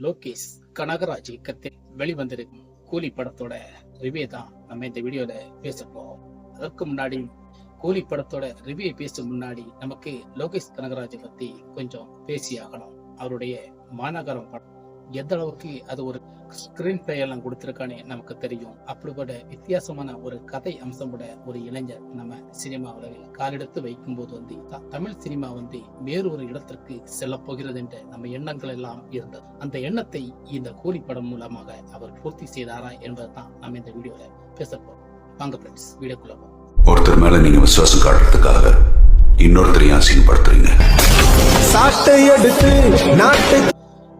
லோகேஷ் கனகராஜ் இயக்கத்தில் வெளிவந்திருக்கும் கூலி படத்தோட ரிவ்யூ தான் நம்ம இந்த வீடியோல பேச போறோம். அதற்கு முன்னாடி கூலி படத்தோட ரிவ்யூ பேசும் முன்னாடி நமக்கு லோகேஷ் கனகராஜ் பத்தி கொஞ்சம் பேசி ஆகணும் அவருடைய மாநகரம் படம் எந்த அளவுக்கு அது ஒரு ஸ்கிரீன் பிளே எல்லாம் கொடுத்திருக்கானே நமக்கு தெரியும். அப்படிப்பட்ட வித்தியாசமான ஒரு கதை அம்சமுட ஒரு இளைஞர் நம்ம சினிமா உலகில் காலெடுத்து வைக்கும் போது வந்து தமிழ் சினிமா வந்து வேறு ஒரு இடத்திற்கு செல்ல போகிறது என்ற நம்ம எண்ணங்கள் எல்லாம் இருந்தது. அந்த எண்ணத்தை இந்த கூலி படம் மூலமாக அவர் பூர்த்தி செய்தாரா என்பதுதான் நம்ம இந்த வீடியோல பேச போறோம். வாங்க ஃப்ரெண்ட்ஸ் வீடியோக்குள்ள ஒருத்தர் மேல நீங்க விசுவாசம் காட்டுறதுக்காக இன்னொருத்தரையும் அசிங்கப்படுத்துறீங்க. சாட்டை எடுத்து நாட்டை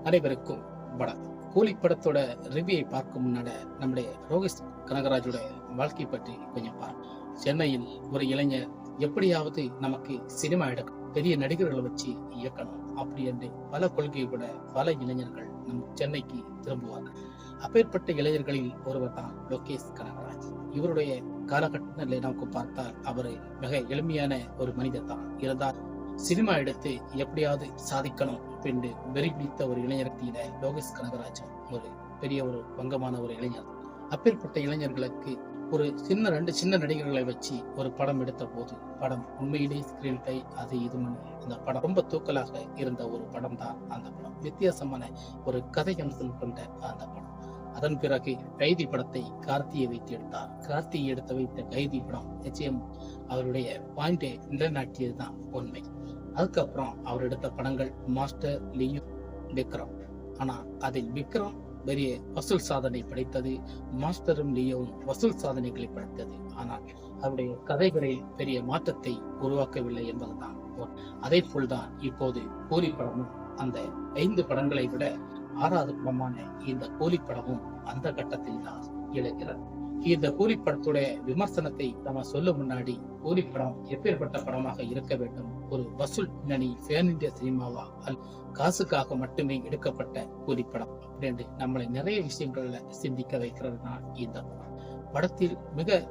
அனைவருக்கும் படம் கூலி படத்தோட ரிவியை பார்க்கும் முன்னாட நம்முடைய ரோகேஷ் கனகராஜோட வாழ்க்கை பற்றி கொஞ்சம் பார்ப்போம் சென்னையில் ஒரு இளைஞர் எப்படியாவது நமக்கு சினிமா எடுக்கணும் பெரிய நடிகர்களை வச்சு இயக்கணும் அப்படி என்று பல கொள்கையோட பல இளைஞர்கள் நம் சென்னைக்கு திரும்புவார்கள். அப்பேற்பட்ட இளைஞர்களில் ஒருவர் தான் லோகேஷ் கனகராஜ். இவருடைய காலகட்டத்தில் நமக்கு பார்த்தால் அவர் மிக எளிமையான ஒரு மனிதர் தான். இருந்தால் சினிமா எடுத்து எப்படியாவது சாதிக்கணும் என்று வெறி பிடித்த ஒரு இளைஞரத்தியில லோகேஷ் கனகராஜ் ஒரு பெரிய ஒரு பங்கமான ஒரு இளைஞர். அப்பேற்பட்ட இளைஞர்களுக்கு ஒரு சின்ன ரெண்டு சின்ன நடிகர்களை வச்சு ஒரு படம் எடுத்த போது படம் உண்மையிலேயே ஸ்கிரீன் டை அது இது அந்த படம் ரொம்ப தூக்கலாக இருந்த ஒரு படம் தான் அந்த படம். வித்தியாசமான ஒரு கதை அம்சம் கொண்ட அந்த படம். அதன் பிறகு கைதி படத்தை கார்த்தியை வைத்து எடுத்தார். கார்த்தியை எடுத்து வைத்த கைதி படம் நிச்சயம் அவருடைய பாயிண்டை நிலைநாட்டியதுதான் உண்மை. அதுக்கப்புறம் அவர் எடுத்த படங்கள் மாஸ்டர் லியோ விக்ரம். ஆனா அதில் விக்ரம் பெரிய வசூல் சாதனை படைத்தது மாஸ்டரும் லியோவும் வசூல் சாதனைகளை படைத்தது. ஆனால் அவருடைய கதைகளில் பெரிய மாற்றத்தை உருவாக்கவில்லை என்பதுதான் அதே போல்தான் இப்போது கூலி படமும் அந்த ஐந்து படங்களை விட ஆறாவது படமான இந்த கூலி படமும் அந்த கட்டத்தில் தான் இழக்கிறது இந்த கூலி படத்துடைய விமர்சனத்தை நம்ம சொல்ல முன்னாடி கூலி படம் எப்பேற்பட்ட படமாக இருக்க வேண்டும்? ஒரு வசூல் பின்னணி ஃபேன் இந்தியா சினிமாவா? அல் காசுக்காக மட்டுமே எடுக்கப்பட்ட கூலி படம் அப்படின்னு நம்மளை நிறைய விஷயங்கள்ல சிந்திக்க வைக்கிறது தான் இந்த படம். படத்தில் மிக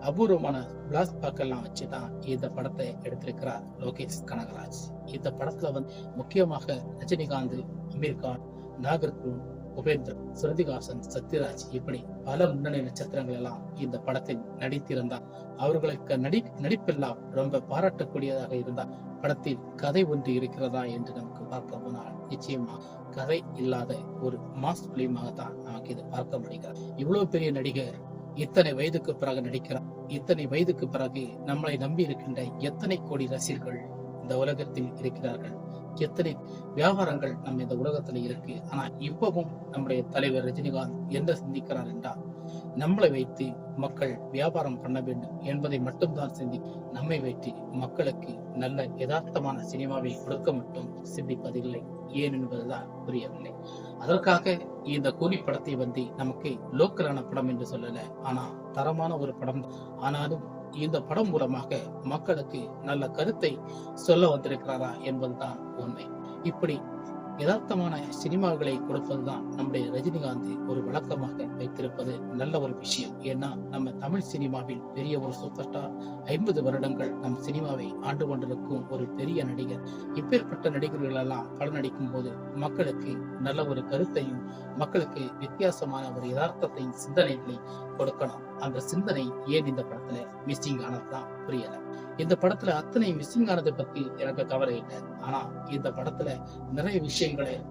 அபூர்வமான பிளாஸ் பாக்கெல்லாம் வச்சுதான் இந்த படத்தை எடுத்திருக்கிறார் லோகேஷ் கனகராஜ். இந்த படத்துல வந்து முக்கியமாக ரஜினிகாந்த் அமீர் கான் நாகர்கூன் உபேந்திரன் ஸ்ருதிகாசன் சத்யராஜ் இப்படி பல முன்னணி நட்சத்திரங்கள் எல்லாம் இந்த படத்தில் நடித்திருந்தார். அவர்களுக்கு நடி நடிப்பெல்லாம் ரொம்ப பாராட்டக்கூடியதாக இருந்தால் படத்தில் கதை ஒன்று இருக்கிறதா என்று நமக்கு பார்க்க போனால் நிச்சயமா கதை இல்லாத ஒரு மாஸ் பிலிமாக தான் நமக்கு இது பார்க்க முடிகிறது. இவ்வளவு பெரிய நடிகர் இத்தனை வயதுக்கு பிறகு நடிக்கிறார். இத்தனை வயதுக்கு பிறகு நம்மளை நம்பி இருக்கின்ற எத்தனை கோடி ரசிகர்கள் இந்த உலகத்தில் இருக்கிறார்கள். எத்தனை வியாபாரங்கள் நம்ம இந்த உலகத்துல இருக்கு. ஆனா இப்பவும் நம்முடைய தலைவர் ரஜினிகாந்த் என்ன சிந்திக்கிறார் என்றால் நம்மளை வைத்து மக்கள் வியாபாரம் பண்ண வேண்டும் என்பதை மட்டும்தான் சிந்தி நம்மை வைத்து மக்களுக்கு நல்ல யதார்த்தமான சினிமாவை கொடுக்க மட்டும் சிந்திப்பதில்லை. ஏன் என்பதுதான் புரியவில்லை அதற்காக இந்த கூலி படத்தை வந்து நமக்கு லோக்கலான படம் என்று சொல்லல. ஆனா தரமான ஒரு படம். ஆனாலும் இந்த படம் மூலமாக மக்களுக்கு நல்ல கருத்தை சொல்ல வந்திருக்கிறாரா என்பதுதான் உண்மை. இப்படி யதார்த்தமான சினிமாக்களை கொடுப்பதுதான் நம்முடைய ரஜினிகாந்த் ஒரு வழக்கமாக வைத்திருப்பது நல்ல ஒரு விஷயம். ஏன்னா நம்ம தமிழ் சினிமாவில் பெரிய ஒரு சூப்பர் ஸ்டார் ஐம்பது வருடங்கள் நம் சினிமாவை ஆண்டு கொண்டிருக்கும் ஒரு பெரிய நடிகர் இப்பேற்பட்ட நடிகர்கள் எல்லாம் படம் நடிக்கும் போது மக்களுக்கு நல்ல ஒரு கருத்தையும் மக்களுக்கு வித்தியாசமான ஒரு யதார்த்தத்தையும் சிந்தனைகளை கொடுக்கணும். அந்த சிந்தனை ஏன் இந்த படத்துல மிஸ்ஸிங் ஆனதுதான் புரியல. இந்த படத்துல அத்தனை மிஸ்ஸிங் ஆனதை பத்தி எனக்கு கவலை இல்லை. ஆனா இந்த படத்துல நிறைய விஷயங்களை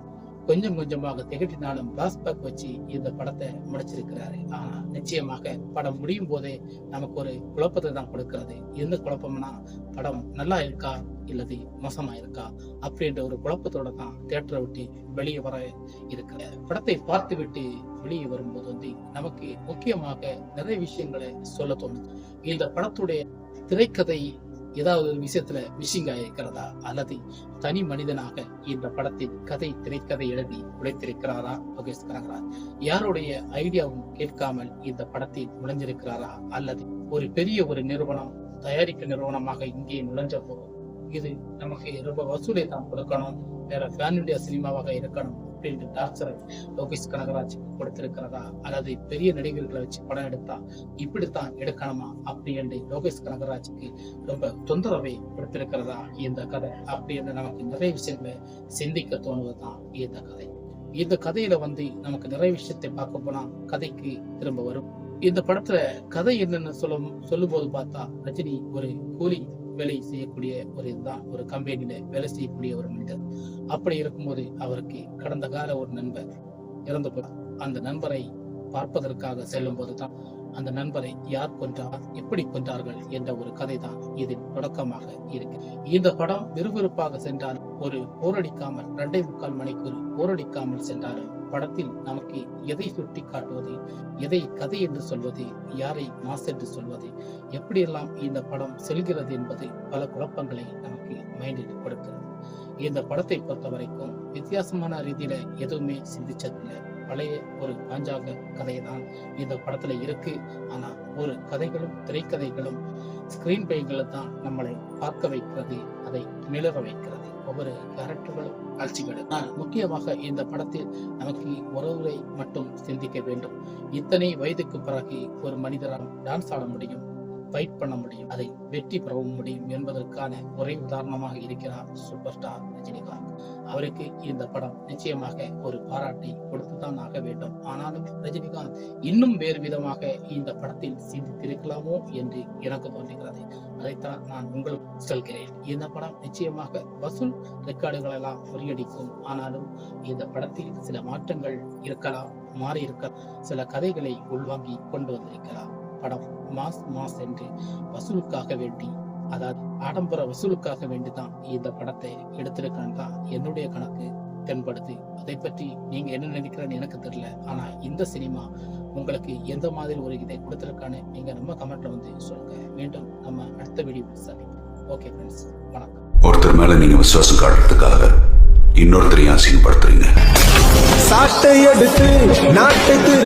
கொஞ்சம் கொஞ்சமாக திகட்டினாலும் பிளாஸ்பேக் வச்சு இந்த படத்தை முடிச்சிருக்கிறாரு. ஆனா நிச்சயமாக படம் முடியும் போதே நமக்கு ஒரு குழப்பத்தை தான் கொடுக்கிறது. எந்த குழப்பம்னா படம் நல்லா இருக்கா இல்லது மோசமா இருக்கா அப்படின்ற ஒரு குழப்பத்தோட தான் தேட்டரை விட்டு வெளியே வர இருக்கிற படத்தை பார்த்து விட்டு வெளியே வரும்போது வந்து நமக்கு முக்கியமாக நிறைய விஷயங்களை சொல்ல தோணுது. இந்த படத்துடைய திரைக்கதை ஏதாவது ஒரு விஷயத்துல மிஷிங் ஆயிருக்கிறதா அல்லது தனி மனிதனாக இந்த படத்தின் கதை திரைக்கதை எழுதி உழைத்திருக்கிறாரா? மகேஷ் கனகராஜ். யாருடைய ஐடியாவும் கேட்காமல் இந்த படத்தில் நுழைஞ்சிருக்கிறாரா? அல்லது ஒரு பெரிய ஒரு நிறுவனம் தயாரிப்பு நிறுவனமாக இங்கே நுழைஞ்ச போதும் இது நமக்கு ரொம்ப வசூலை தான் கொடுக்கணும். வேற ஃபேன் இந்தியா சினிமாவாக இருக்கணும். அப்படின்ற டார்ச்சரை லோகேஷ் கனகராஜ் கொடுத்திருக்கிறதா? அல்லது பெரிய நடிகர்களை வச்சு படம் எடுத்தா இப்படித்தான் எடுக்கணுமா? அப்படின்ற லோகேஷ் கனகராஜுக்கு ரொம்ப தொந்தரவை கொடுத்திருக்கிறதா இந்த கதை? அப்படின்னு நமக்கு நிறைய விஷயங்களை சிந்திக்க தோணுவதுதான் இந்த கதை. இந்த கதையில வந்து நமக்கு நிறைய விஷயத்தை பார்க்க போனா கதைக்கு திரும்ப வரும். இந்த படத்துல கதை என்னன்னு சொல்லும் போது பார்த்தா ரஜினி ஒரு கூலி வேலை செய்யக்கூடிய ஒரு இதுதான் ஒரு கம்பெனியில வேலை செய்யக்கூடிய ஒரு மனிதர். அப்படி இருக்கும்போது அவருக்கு கடந்த கால ஒரு நண்பர் இறந்து போய் அந்த நண்பரை பார்ப்பதற்காக செல்லும் போதுதான் அந்த நண்பரை யார் கொன்றார் எப்படி கொன்றார்கள் என்ற ஒரு கதை தான் இதில் தொடக்கமாக இருக்கு. இந்த படம் விறுவிறுப்பாக சென்றால் ஒரு போரடிக்காமல் இரண்டே முக்கால் மணிக்கூர் போரடிக்காமல் சென்றாலும் படத்தில் நமக்கு எதை சுட்டி காட்டுவது எதை கதை என்று சொல்வது யாரை மாஸ் என்று சொல்வது எப்படியெல்லாம் இந்த படம் செல்கிறது என்பது பல குழப்பங்களை நமக்கு மைண்டில் கொடுக்கிறது இந்த படத்தை பொறுத்த வரைக்கும் வித்தியாசமான ரீதியில எதுவுமே சிந்திச்சதில்லை. பழைய ஒரு பாஞ்சாங்க கதை தான் இந்த படத்துல இருக்கு. ஆனா ஒரு கதைகளும் திரைக்கதைகளும் ஸ்கிரீன் பிளேகளை தான் நம்மளை பார்க்க வைக்கிறது அதை மிளற வைக்கிறது. ஒவ்வொரு கேரக்டர்களும் காட்சிகளும். ஆனால் முக்கியமாக இந்த படத்தில் நமக்கு ஒருவரை மட்டும் சிந்திக்க வேண்டும். இத்தனை வயதுக்கு பிறகு ஒரு மனிதரால் டான்ஸ் ஆட முடியும். ஃபைட் பண்ண முடியும் அதை வெற்றி பெறவும் முடியும் என்பதற்கான ஒரே உதாரணமாக இருக்கிறார் சூப்பர் ஸ்டார் ரஜினிகாந்த். அவருக்கு இந்த படம் நிச்சயமாக ஒரு பாராட்டை கொடுத்துதான் ஆக வேண்டும். ஆனாலும் ரஜினிகாந்த் இன்னும் வேறு விதமாக இந்த படத்தில் சிந்தித்திருக்கலாமோ என்று எனக்கு தோன்றுகிறது. அதைத்தான் நான் உங்களுக்கு சொல்கிறேன். இந்த படம் நிச்சயமாக வசூல் ரெக்கார்டுகள் எல்லாம் முறியடிக்கும். ஆனாலும் இந்த படத்தில் சில மாற்றங்கள் இருக்கலாம் மாறி இருக்க சில கதைகளை உள்வாங்கி கொண்டு வந்திருக்கலாம். படம் மாஸ் மாஸ் என்று வசூலுக்காக வேண்டி அதாவது ஆடம்பர வசூலுக்காக வேண்டி தான் இந்த படத்தை எடுத்திருக்கான்னு தான் என்னுடைய கணக்கு தென்படுது. அதை பற்றி நீங்க என்ன நினைக்கிறேன்னு எனக்கு தெரியல. ஆனா இந்த சினிமா உங்களுக்கு எந்த மாதிரி ஒரு இதை கொடுத்திருக்கான்னு நீங்க நம்ம கமெண்ட்ல வந்து சொல்லுங்க. மீண்டும் நம்ம அடுத்த வீடியோ சந்திப்போம். ஓகே ஃப்ரெண்ட்ஸ் வணக்கம். ஒருத்தர் மேல நீங்க விசுவாசம் காட்டுறதுக்காக இன்னொருத்தரையும் அசிங்கப்படுத்துறீங்க. சாட்டை எடுத்து நாட்டுக்கு